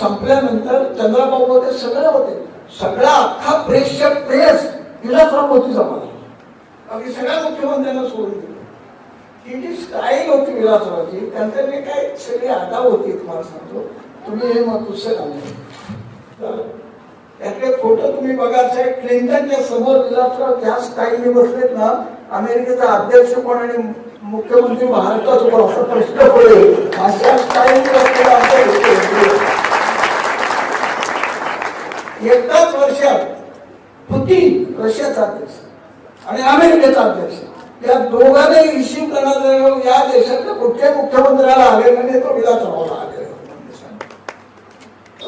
संपल्यानंतर चंद्रबाबू मध्ये सगळे होते. सगळा अख्खा प्रेसच्या प्रेस विलासराव होती जमा अगदी सगळ्या मुख्यमंत्र्यांना सोडून दिलं. ही जी स्टाईल होती विलासरावची. जे काय सगळी आडाव होती तुम्हाला सांगतो. तुम्ही हे मग पुस्तक आणलं त्यातले फोटो तुम्ही बघा साहेब क्लिंटनच्या समोर विलासराव ज्या स्टाईलने बसलेत ना अमेरिकेचा अध्यक्ष पण आणि मुख्यमंत्री महाराष्ट्राचं प्रश्न पडेल. अशा स्टाईलने बसलेला एकदाच एकाच वर्षात पुतीन रशियाचा अध्यक्ष आणि अमेरिकेचा अध्यक्ष. या दोघांनी रिसीव्ह करण्याचा या देशातल्या कुठल्याही मुख्यमंत्र्याला आले म्हणजे तो विलासरावला आले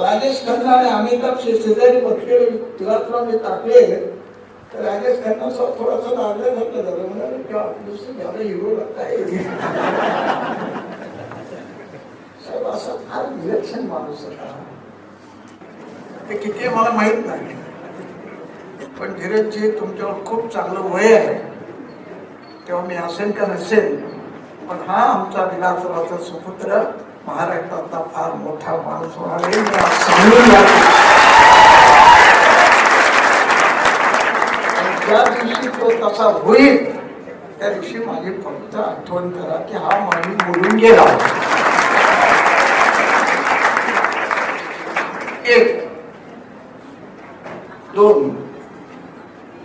राजेश खन्ना आणि अमिताभ शेजारी बसलेले मी टाकले. तर राजेश खन्ना थोडासा लागलं घातलं झालं. म्हणाले किंवा दुसरं झालं हिरो काय साहेब असा फार विलक्षण माणूस होता. ते किती मला माहीत नाही. पण धीरजजी तुमच्यावर खूप चांगलं वय आहे. तेव्हा मी असेल का नसेल पण हा आमचा विलासरावचा सुपुत्र महाराष्ट्रातला फार मोठा माणूस होणार आहे. मी ज्या दिवशी तो तसा होईल त्या दिवशी माझी फक्त आठवण करा की हा माणूस बोलून गेला. एक दोन.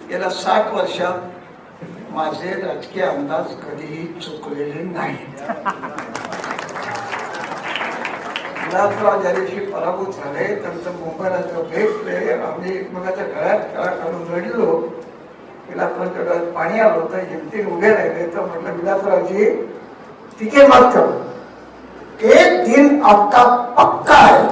गेल्या साठ वर्षात माझे राजकीय अंदाज कधीही चुकलेले नाहीत विलासराव ज्या दिवशी पराभूत झाले त्यांचं मुंबईला भेटले आम्ही एकमेकाच्या गळ्यात गळा काढून रडलो. विलासरावच्या डोळ्यात पाणी आलं होतं. हिमतीने उभे राहिले. तर म्हटलं विलासरावजी तिथे मात्र एक दिन आपका पक्का आहे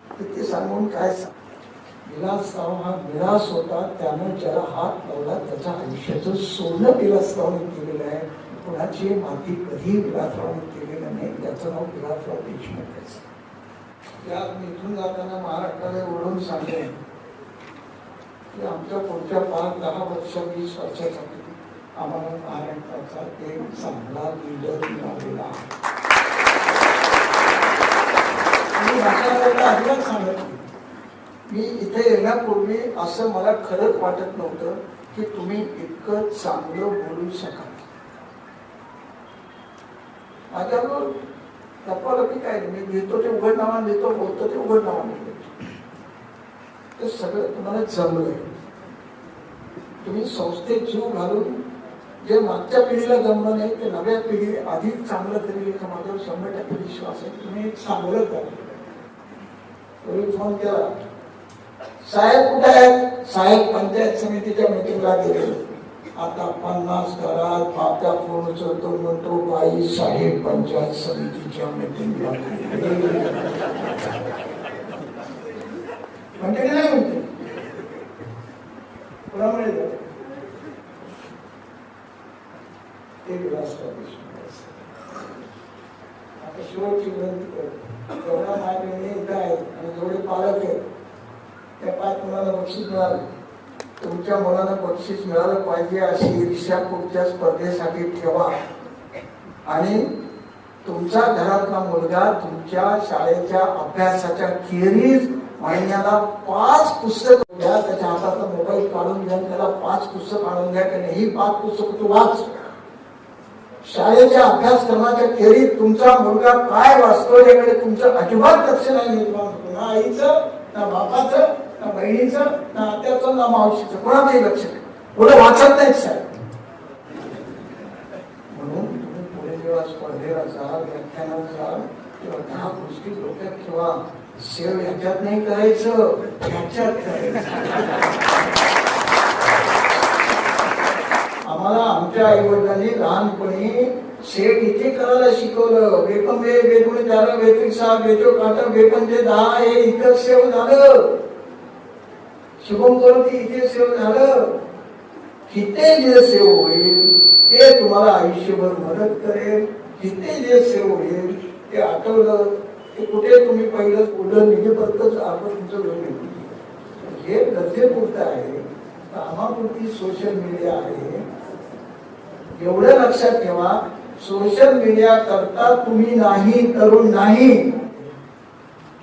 किती सांगून काय सांग विलासराव हा होता त्यानं ज्याला हात लावला त्याच्या आयुष्याचं सोनं विलासरावने केलेलं आहे. कुणाची माती कधी विलासरावने केलेलं नाही. त्याचं नाव विलासराव देशमुख आहे. त्यात मी इथून जाताना महाराष्ट्राला ओढून सांगेन की आमच्या पुढच्या पाच दहा वर्ष वीस वर्षासाठी आम्हाला महाराष्ट्राचा एक चांगला लिडर मिळालेला आहे. मी सांगत मी इथे येण्यापूर्वी असं मला खरंच वाटत नव्हतं की तुम्ही इतकं चांगलं बोलू शकाल. माझ्यावर की काय मी लिहितो ते उघड नावा लिहितो बोलतो ते उघडनामा लिहितो. ते सगळं तुम्हाला जमलंय. तुम्ही संस्थेत जीव घालून जे मागच्या पिढीला जमलं नाही ते नव्या पिढी अधिक चांगलं तरी याचा माझ्यावर शंभर टक्के विश्वास आहे. तुम्ही चांगलं करा. तुम्ही फोन केला साहेब कुठे आहेत? साहेब पंचायत समितीच्या मिटिंगला गेले. आता पन्नास घरात पात्या फोन उचलतो म्हणतो बाई साहेब पंचायत समितीच्या मिटिंगला गेले." म्हणते की नाही म्हणते कोणामुळे झालं? ते आता शेवटची विनंती करतो. जेवढ्या माय बहिणी इथं आहेत आणि जेवढे पालक आहेत त्या पाच मुलांना बक्षीस मिळाले? तुमच्या मुलांना बक्षीस मिळालं पाहिजे अशी ईर्ष्या पुढच्या स्पर्धेसाठी ठेवा. आणि तुमचा घरातला मुलगा तुमच्या शाळेच्या अभ्यासाच्या खेरीज महिन्याला पाच पुस्तक घ्या त्याच्या हातातला मोबाईल काढून घ्या त्याला पाच पुस्तक आणून घ्या की ही पाच पुस्तक तू वाच. शाळेच्या अभ्यासक्रमाच्या खेरीत तुमचा मुलगा काय वाचतो याकडे तुमचं अजिबात लक्ष नाही. निर्माण ना आईचं ना बापाचं ना बहिणीचं ना आत्याचं ना मावशीचं कोणाचंही लक्ष नाही. पुढे वाचत नाहीत साहेब. म्हणून तुम्ही पुढे जेव्हा स्पर्धेला जाल व्याख्यानात जाल तेव्हा दहा गोष्टी डोक्यात ठेवा. सेव ह्याच्यात नाही करायचं ह्याच्यात करायचं. आम्हाला आमच्या आई वडिलांनी लहानपणी शेठ इथे करायला शिकवलं. बेपन बे बेगुणे झालं बेपिक सहा बेचो काटा बेपनचे दहा हे इथं सेव झालं. शुभम करून इथे सेव झालं. इथे जे सेव होईल ते तुम्हाला आयुष्यभर मदत करेल. इथे जे सेव होईल ते आठवलं. ते कुठे तुम्ही पहिलं पुढं निघेपर्यंतच आपण तुमचं वेळ हे गरजेपुरतं आहे. कामापुरती सोशल मीडिया आहे. एवढं लक्षात ठेवा सोशल मीडिया करता तुम्ही नाही तरुण नाही.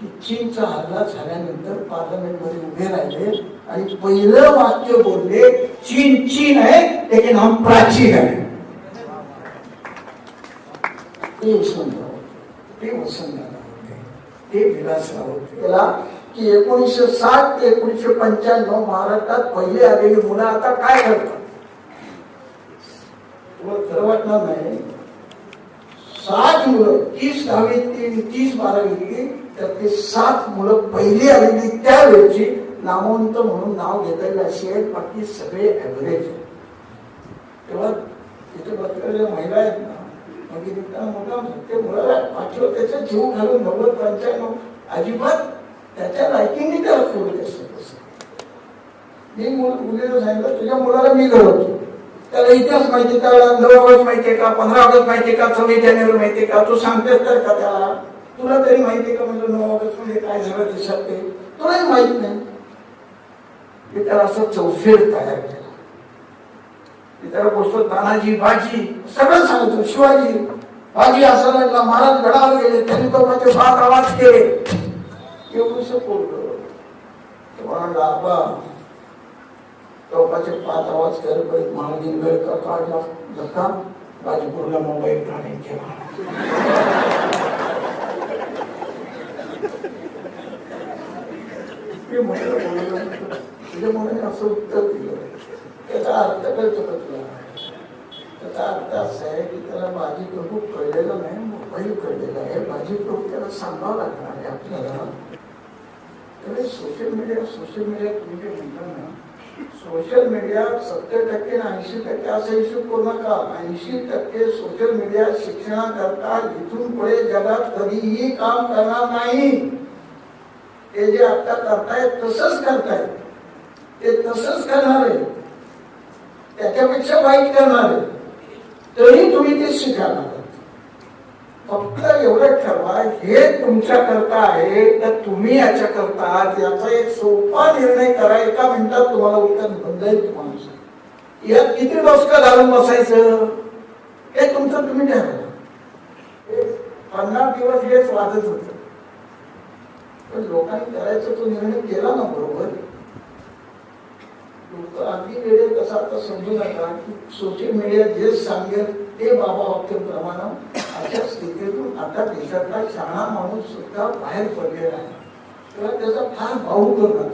की चीनचा हल्ला झाल्यानंतर पार्लमेंटमध्ये उभे राहिले आणि पहिलं वाक्य बोलले चीन चीन आहे लेकिन हम प्राचीन आहे ते वसंतराव ते वसंतराव होते. ते विलासराव होते. त्याला की एकोणीसशे साठ ते एकोणीसशे पंच्याण्णव महाराष्ट्रात पहिले आलेली मुलं आता काय करतात? तुला खरं वाटणार नाही. सात मुलं तीस दहावी तीन तीस बारावी तर ते सात मुलं पहिली आलेली त्यावेळची नामवंत म्हणून नाव घेता येईल अशी आहेत बाकी सगळे ऍव्हरेज तेव्हा तिथे बसलेल्या महिला आहेत ना म्हणजे मग त्यांना मोठा ते मुलाला पाठवलं त्याचा जीव घालून नव्वद पंच्याण्णव अजिबात त्याच्या लायकीने त्याला सोडत असत मी मुल- मुलीला सांगितलं तुझ्या मुलाला मी घडवतो. त्याला इतिहास माहिती त्याला नऊ ऑगस्ट माहितीये का पंधरा ऑगस्ट माहितीये का सव्वीस जानेवारी माहितीये का तू सांगतेस तर का त्याला? तुला तरी माहितीये का म्हणजे नऊ ऑगस्टमध्ये काय झालं देशात ते? तुलाही माहीत नाही. मी त्याला असं चौफेर तयार केला. मी त्याला गोष्ट तानाजी बाजी सगळं सांगतो शिवाजी बाजी असं लागला महाराज गडावर गेले त्यांनी तो माझे भात आवाज केले. एवढंच बोललो. चौकाचे पाच आवाज करत महादिन काढला? धक्का गाजीपूरला मोबाईल ठाणे केला. मी म्हटलं बोललो, मनाने असं उत्तर दिलं त्याचा अर्थ कळतो का तुला त्याचा अर्थ असा आहे की त्याला माझी प्रभू कळलेलं नाही मोबाईल कळलेला आहे माझी प्रभू त्याला सांगावं लागणार आहे आपल्याला त्यामुळे सोशल मीडिया सोशल मीडिया तुम्ही जे म्हणता ना। सोशल मीडिया सत्तर टक्के ऐंशी टक्के असा इश्यू करू नका ऐंशी टक्के सोशल मीडिया शिक्षणाकरता इथून पुढे जगात कधीही काम करणार नाही। ते जे आता करतायत तसंच करतायत. ते तसंच करणार. आहे त्याच्यापेक्षा वाईट करणार. आहे तरी तुम्ही ते स्वीकारणार फक्त एवढं ठरवा हे तुमच्या करता आहे तर तुम्ही याच्या करता याचा एक सोपा निर्णय करा. एका मिनिटात तुम्हाला उत्तर बदलेल तुम्हाला. यात किती डोसकं घालून बसायचं? हे तुमचं तुम्ही ठरवा. पन्नास दिवस हेच वाजत होतं. पण लोकांनी करायचा तो निर्णय केला ना बरोबर? लोक अगदी वेळेत कसा आता समजू नका की सोशल मीडिया जे सांगेल ते बाबा वाक्याप्रमाणे अशा स्थितीतून आता देशातला शाळा माणूस सुद्धा बाहेर पडलेला आहे. तेव्हा त्याचा फार भाऊ करणार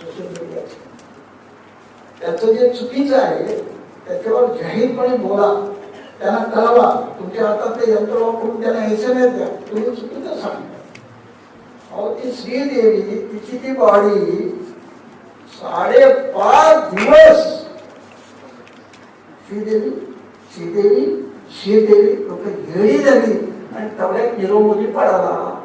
सोशल मीडियाचा त्याचं जे चुकीचं आहे त्याच्यावर जाहीरपणे बोला. त्यांना कळवा. तुमच्या हातात ते यंत्र वापरून त्यांना एस एम एस द्या. तुम्ही चुकीचं सांगा. अहो ती श्रीदेवी तिची ती बॉडी साडेपाच दिवस. श्रीदेवी श्रीदेवी श्रीदेवी लोक येडी झाली. आणि तेवढ्यात नीरव मोदी पडाला.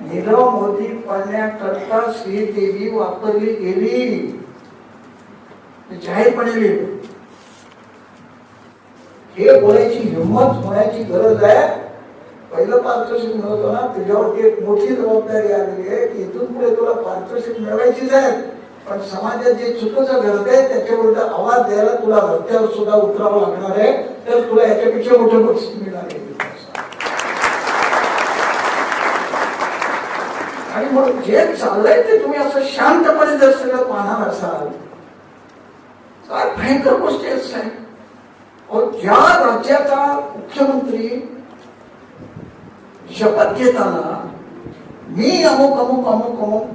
नीरव मोदी पडण्याकरता श्रीदेवी वापरली गेली. ते जाहीरपणे लिहिलं हे बोलायची हिंमत होण्याची गरज आहे. पहिलं पारितोषिक मिळवतो ना तुझ्यावरती एक मोठी जबाबदारी आलेली आहे की इथून पुढे तुला पारितोषिक मिळवायचीच आहे पण समाजात जे चुकीचं घडत आहे त्याच्याविरुद्ध आवाज द्यायला तुला रस्त्यावर सुद्धा उतरावं लागणार आहे तर तुला याच्यापेक्षा मोठं बक्षीस मिळणार आहे आणि म्हणून जे चाललंय ते तुम्ही असं शांतपणे जर सगळं पाहणार असाल काय भयंकर गोष्टी असं ज्या राज्याचा मुख्यमंत्री शपथ घेताना मी अमुक अमुक अमुक अमुक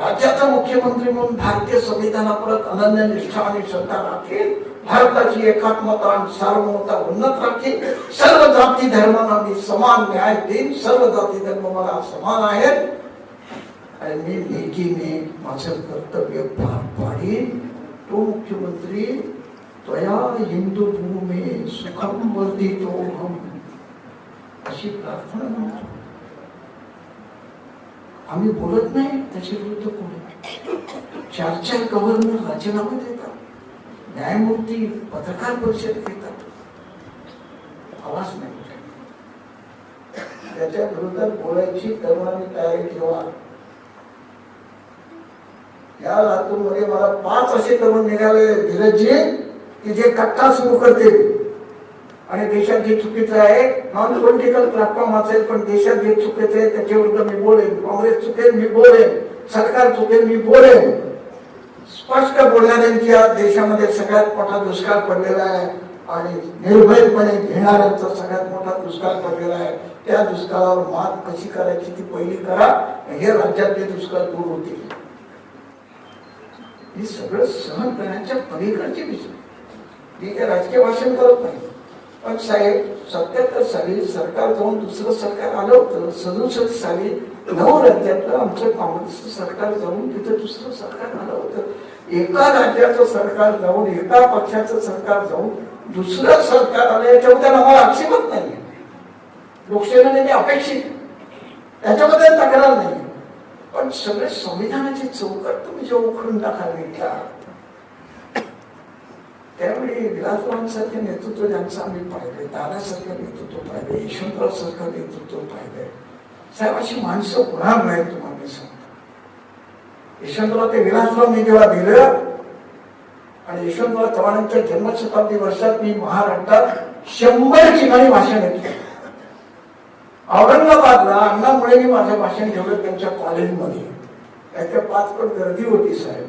राज्याचा मुख्यमंत्री म्हणून भारतीय संविधानाप्रत अनन्य निष्ठा आणि श्रद्धा राखील भारताची एकात्मता आणि सार्वभौमता उन्नत राखील सर्व जाती धर्मांना मी समान न्याय देईन, सर्व जाती धर्म मला समान आहेत. आणि मी लेखीने माझं कर्तव्य पार पाडीन. तो मुख्यमंत्री, त्वया हिंदू भूमी सुखम वर्धितो हम अशी प्रार्थना म्हणतो आम्ही बोलत नाही त्याच्या विरुद्ध कोणी? चार चार गव्हर्नर राजीनामा देतात. न्यायमूर्ती पत्रकार परिषद घेतात. आवाज नाही. त्याच्या विरोधात बोलायची तरुणांनी तयारी ठेवा. या लातूरमध्ये मला पाच असे तरुण निघाले धीरजी की जे कट्टा सुरू करतील. आणि देशात जे चुकीचं आहे नॉन पॉलिटिकल प्लॅटफॉर्म असेल पण देशात जे चुकीचं आहे त्याच्याविरुद्ध मी बोलेन. काँग्रेस चुकेल मी बोलेन. सरकार चुकेल मी बोलेन. स्पष्ट बोलणाऱ्यांच्या देशामध्ये सगळ्यात मोठा दुष्काळ पडलेला आहे. आणि निर्भयपणे घेणाऱ्यांचा सगळ्यात मोठा दुष्काळ पडलेला आहे. त्या दुष्काळावर मात कशी करायची ती पहिली करा. हे राज्यातले दुष्काळ दूर होतील. हे सगळं सहन करण्याच्या पलीकडचे विषय. मी काय राजकीय भाषण करत नाही पण साहेब सत्याहत्तर साली सरकार जाऊन दुसरं सरकार आलं होतं सदुसष्ट साली नऊ राज्यातलं आमचं काँग्रेसचं सरकार जाऊन तिथं दुसरं सरकार आलं होतं. एका राज्याचं सरकार जाऊन एका पक्षाचं सरकार जाऊन दुसरं सरकार आलं याच्याबद्दल आम्हाला आक्षेपच नाही लोकशाहीमध्ये अपेक्षित त्याच्याबद्दल तक्रार नाही पण सगळे संविधानाची चौकट तुम्ही जे उखडून टाकायला घेतला त्यावेळी विलासरावांसारखे नेतृत्व ज्यांचं आम्ही पाहिलं दादासारखं नेतृत्व पाहिलं यशवंतराव सारखं नेतृत्व पाहिलंय. साहेब अशी माणसं पुन्हा मिळेल तुम्हाला मी सांगतो. यशवंतराव ते विलासराव मी जेव्हा दिलं आणि यशवंतराव चव्हाणांच्या जन्मशताब्दी वर्षात मी महाराष्ट्रात शंभर ठिकाणी भाषण घेतलं. औरंगाबादला अण्णामुळे मी माझं भाषण ठेवलं त्यांच्या कॉलेजमध्ये त्याच्या पाच पट गर्दी होती साहेब.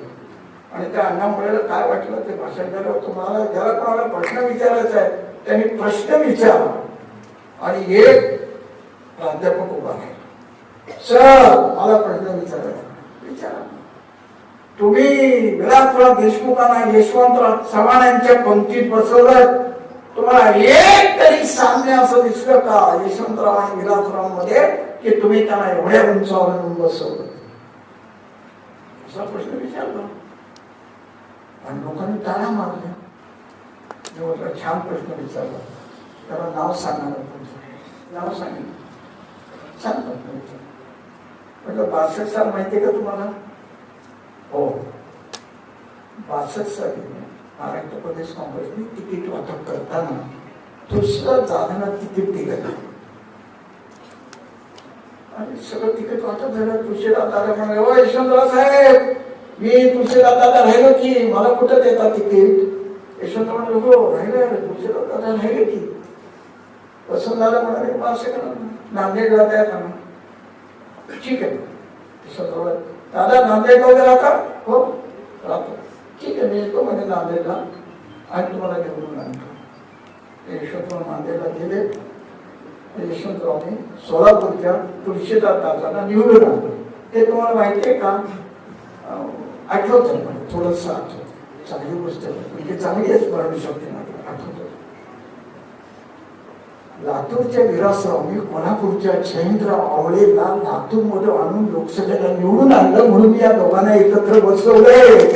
आणि त्या अण्णामुळेला काय वाटलं? ते भाषण झालं तुम्हाला ज्याला कोणाला प्रश्न विचारायचा आहे त्यांनी प्रश्न विचारला. आणि एक प्राध्यापक उभा आहे. सर मला प्रश्न विचारायचा विचारा. तुम्ही विलासराव देशमुखांना यशवंतराव चव्हाण यांच्या पंक्तीत बसवलं तुम्हाला एक तरी साम्य असं दिसलं का यशवंतराव आणि विलासरावमध्ये की तुम्ही त्यांना एवढ्या उंचावर बसवलं असा प्रश्न विचारला. आणि लोकांनी टाळा मारल्या मी छान प्रश्न विचारला. त्याला नाव सांगणार तुमचं नाव सांगितलं. छान प्रश्न विचारला. म्हटलं बासष्ट साल माहिती आहे का तुम्हाला? हो. बासष्ट साली महाराष्ट्र प्रदेश काँग्रेसने तिकीट वाटप करताना दुसरं जाताना तिकीट दिलं. आणि सगळं तिकीट वाटप झालं. तुळशीराम दादा म्हणाले ओ यशवंतराव साहेब मी तुळशीराम दादा राहिलो की मला कुठं देतात तिकीट यशवंतराव हो, म्हणाले हो राहिले तुळशीराम दादा राहिले की. वसंत दादा म्हणाले मग नांदेडला द्या ना ठीक आहे. यशवंतराव दादा नांदेड वगैरे राहता? हो राहतो. ठीक आहे मी येतो म्हणजे नांदेडला. आणि तुम्हाला घेऊन आणतो. यशवंतराव नांदेडला गेले. यशवंतरावने सोलापूरच्या तुळशीदास निवडून आणलं. ते तुम्हाला माहिती आहे का? आठवतं मला थोडंसं चांगली गोष्ट आहे. म्हणजे चांगली स्मरण शक्ती माझी आठवत. लातूरच्या विरासरावनी कोल्हापूरच्या जयंतराव आवळेला लातूरमध्ये आणून लोकसभेला निवडून आणलं म्हणून या दोघांना एकत्र बसवलंय.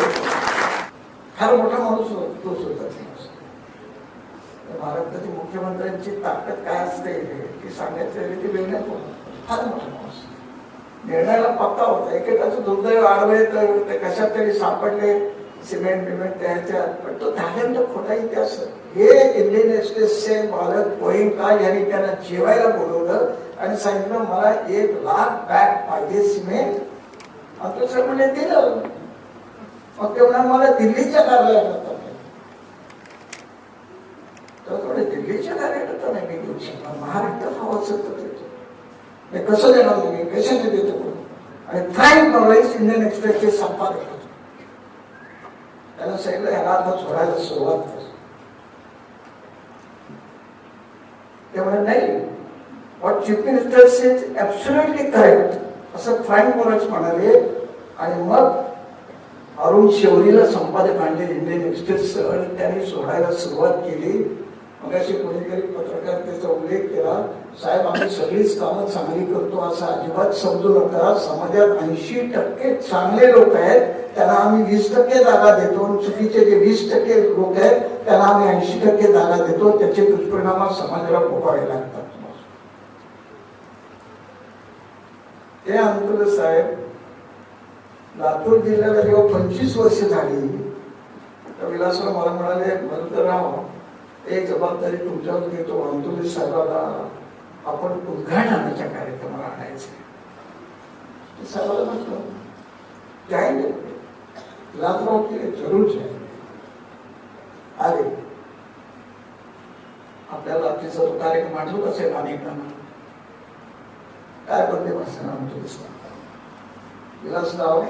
फार मोठा माणूस तोच होता तो माणूस. तर मुख्यमंत्र्यांची ताकद काय असते की सांगायचं ती वेगळ्या फार मोठा माणूस. निर्णयाला पक्का होता. एकेकाच दुर्दैव आडवे तर ते कशात तरी सापडले. सिमेंट बिमेंट त्याच्यात पण तो धाग्यांचा खोटा इतिहास हे इंडियन एक्सप्रेसचे मालक गोयंका यांनी त्यांना जेवायला बोलवलं आणि सांगितलं मला एक लाख बॅग पाहिजे सिमेंट. आणि सर म्हणजे दिलं. मग ते मला दिल्लीच्या कार्यालयात तर थोडे दिल्लीच्या कार्यालयात नाही. मी घेऊ शकणार महाराष्ट्रात हवं असेल तर कसं देणार तुम्ही? कशाने देतो? कोण? आणि फ्रँक नॉलेज इंडियन एक्सप्रेसचे संपादक. होते त्याला सांगितलं ह्याला आता सोडायला सुरुवात कर ते नाही what chief minister is absolutely correct असं फ्रँक नॉलेज म्हणाले. आणि मग अरुण शेवरीला संपादक आणले इंडियन एक्सप्रेस आणि त्यांनी सोडायला सुरुवात केली. मग अशी कोणीतरी पत्रकार त्याचा उल्लेख केला साहेब आम्ही सगळीच कामं चांगली करतो असं अजिबात समजू नका. समाजात ऐंशी टक्के चांगले लोक आहेत त्यांना आम्ही वीस टक्के जागा देतो. चुकीचे जे वीस टक्के लोक आहेत त्यांना आम्ही ऐंशी टक्के जागा देतो. त्याचे दुष्परिणाम समाजाला भोगावे लागतात. ते अंकुल साहेब लातूर जिल्ह्याला जेव्हा पंचवीस वर्ष झाली तर विलासराव मला म्हणाले मलकराव एक जबाबदारी तुमच्यावर घेतो अंतुली साहेबाला आपण उद्घाटनाच्या कार्यक्रमाला आणायचे साहेबाला म्हटलं काय नाही. की जरूर आहे आले आपल्याला ऐकणार काय बंदे भाषण अंतुली साहेब विलासराव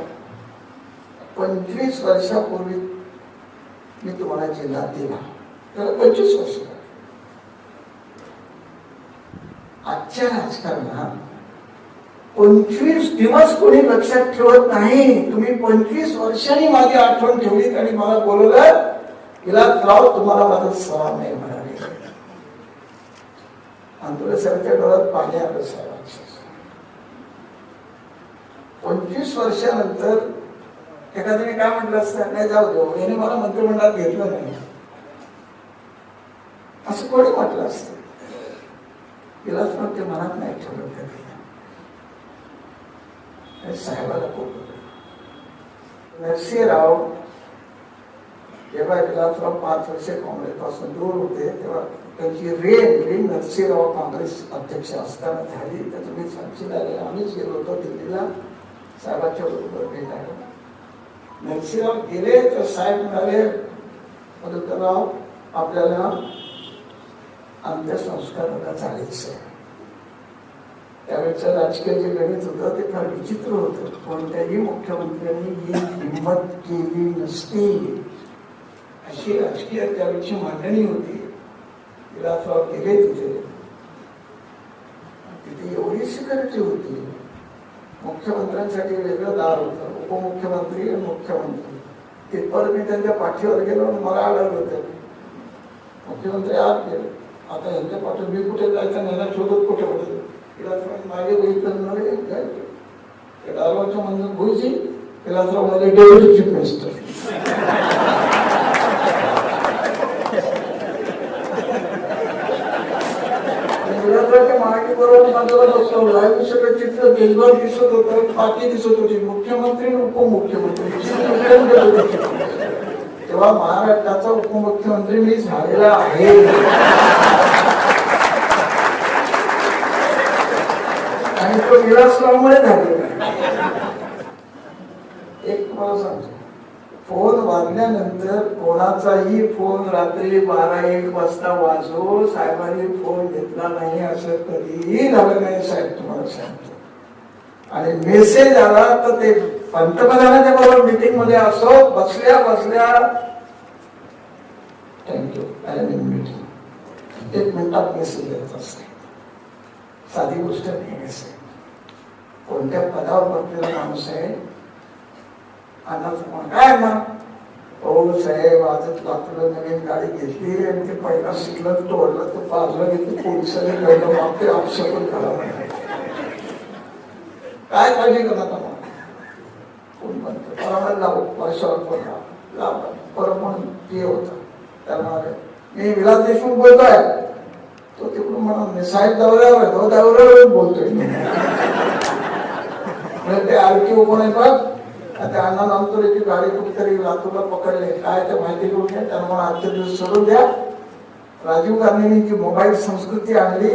पंचवीस वर्षापूर्वी मी तुम्हाला जिल्हा दिला. त्याला पंचवीस वर्ष आजच्या राजकारणात पंचवीस दिवस कोणी लक्षात ठेवत नाही. तुम्ही पंचवीस वर्षांनी माझी आठवण ठेवलीत आणि मला बोलवलं विलासराव तुम्हाला माझा सवाल नाही म्हणाले. आंदोलन साहेबच्या डोळ्यात पाणी आलं सर पंचवीस वर्षानंतर एखाद्याने काय म्हटलं असतं नाही जाऊ देऊ याने मला मंत्रिमंडळात घेतलं नाही. असं कोणी म्हटलं असतं? विलासराव ते मनात नाही ठेवलं त्या साहेबाला बोलवलं नरसिंहराव जेव्हा विलासराव पाच वर्ष काँग्रेसपासून दूर होते तेव्हा त्यांची रेल रेल नरसिंहराव काँग्रेस अध्यक्ष असताना झाली. तर तुम्ही सांगशील आले आम्हीच गेलो होतो दिल्लीला. साहेबांच्या बरोबर भेटायला नरसिंहराव गेले तर साहेब म्हणाले मधुकरराव आपल्याला अंत्यसंस्काराला चालायचं. आहे त्यावेळेचं राजकीय जे गणित होतं ते फार विचित्र होतं. कोणत्याही मुख्यमंत्र्यांनी ही हिंमत केली नसती. अशी राजकीय त्यावेळेची मांडणी होती. विलासराव गेले तिथे. तिथे एवढी सिक्युरिटी होती. मुख्यमंत्र्यांसाठी वेगळं दार होतं. उपमुख्यमंत्री आणि मुख्यमंत्री. तिथपर्यंत मी त्यांच्या पाठीवर गेलो आणि मला आढळलं होतं मुख्यमंत्री आत गेले. आता यांच्या पाठवून मी कुठे जायचं नाही शोधत कुठे विलासराव मागे बघितलं म्हणाले जायचं डायलॉगच्या म्हणजे भुईजी विलासराव म्हणाले चीफ मिनिस्टर विलासरावच्या मागे बरोबर चित्र देशभर दिसत होतं पाठी दिसत होती मुख्यमंत्री उपमुख्यमंत्री. तेव्हा महाराष्ट्राचा उपमुख्यमंत्री मी झालेला आहे. आणि तो विलासरावमुळे झालेला एक मला सांगतो. फोन वाजल्यानंतर कोणाचाही फोन रात्री बारा एक वाजता वाजो साहेबांनी फोन घेतला नाही असं कधीही झालं नाही साहेब तुम्हाला सांगतो. आणि मेसेज आला तर ते पंतप्रधानाच्या बरोबर मिटिंगमध्ये असो बसल्या बसल्या thank you I am in meeting एक मिनिटात मेसेज येत असते साधी गोष्ट नाही मेसेज कोणत्या पदावर बसलेला माणूस आहे अन्नाचं म्हण काय ना हो साहेब आजच लातूरला नवीन गाडी घेतली आणि ते पहिला शिकलं तोडलं तर पाजलं घेतलं पोलिसांनी कळलं मग ते अपशकून करा काय काळजी करत आम्हाला कोण म्हणतो? परवा लावू वर्षावर पण लाव. परत म्हणून ते होतं. त्यामुळे मी विलास देशमुख बोलतोय. तो तिकडून म्हणा मी साहेब दौऱ्यावर आहे तो दौऱ्यावर बोलतोय. म्हणजे ते आरटी उभं आहे पण त्या अण्णा नामतोरेची गाडी कुठेतरी लातूरला पकडले. काय ते माहिती करून घ्या. त्यांना मला आजच्या दिवस सोडून द्या. राजीव गांधींनी जी मोबाईल संस्कृती आणली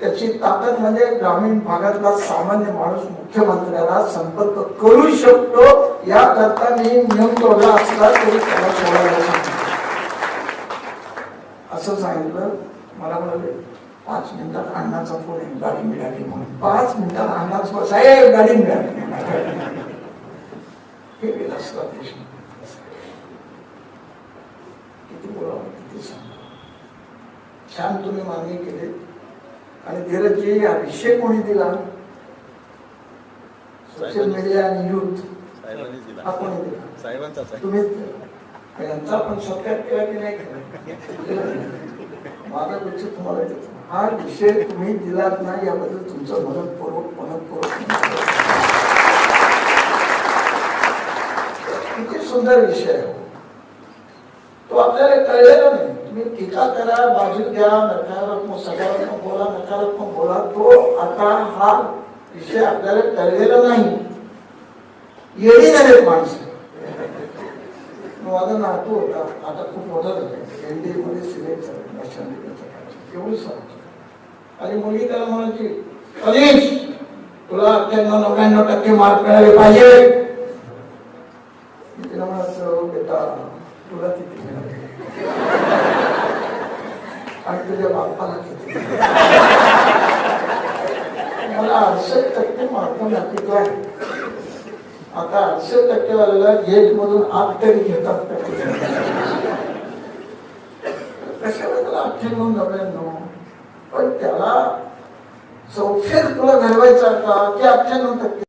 त्याची ताकद म्हणजे ग्रामीण भागातला सामान्य माणूस मुख्यमंत्र्याला संपर्क करू शकतो याकरता मी नियम तोडला असला तरी त्याला सोडायला असं सांगितलं. मला म्हणाले पाच मिनिटात अण्णाचा फोन एक गाडी मिळाली म्हणून. पाच मिनिटात अण्णाचा साहेब गाडी मिळाली. हे किती बोलावं किती सांगा छान तुम्ही मागणी केली. आणि धीरजी हा विषय कोणी दिला? सोशल मीडिया आणि युथ हा कोणी दिला? आहे. तुम्हीच दिला. यांचा पण सत्कार केला की नाही केला? माझा तुम्हाला हा विषय तुम्ही दिलात नाही याबद्दल तुमचं मनपूर्वक मनपूर्वक किती सुंदर विषय आहे. तो आपल्याला कळलेला नाही. तुम्ही टीका करा बाजू घ्या नकारात्मक सकारात्मक बोला नकारात्मक बोला. तो आता हा विषय आपल्याला कळलेला नाही. येडी माणसं. माझा नातू होता आता खूप मोठा झाला. डी मध्ये सिलेक्ट झाला एवढं सांगतो आणि मुलगी त्याला म्हणायची अनिश तुला अठ्ठ्याण्णव नव्याण्णव टक्के मार्क मिळाले पाहिजे. तिला म्हणायचं हो, बेटा तुला किती मिळाले? आणि तुझ्या बापाला किती मला अडसष्ट टक्के मार्क नापिक आहे आता अडसष्ट टक्केवाल्याला गेट मधून आत तरी घेतात का कशाला त्याला अठ्ठ्याण्णव नव्याण्णव पण त्याला चौफेर तुला घडवायचा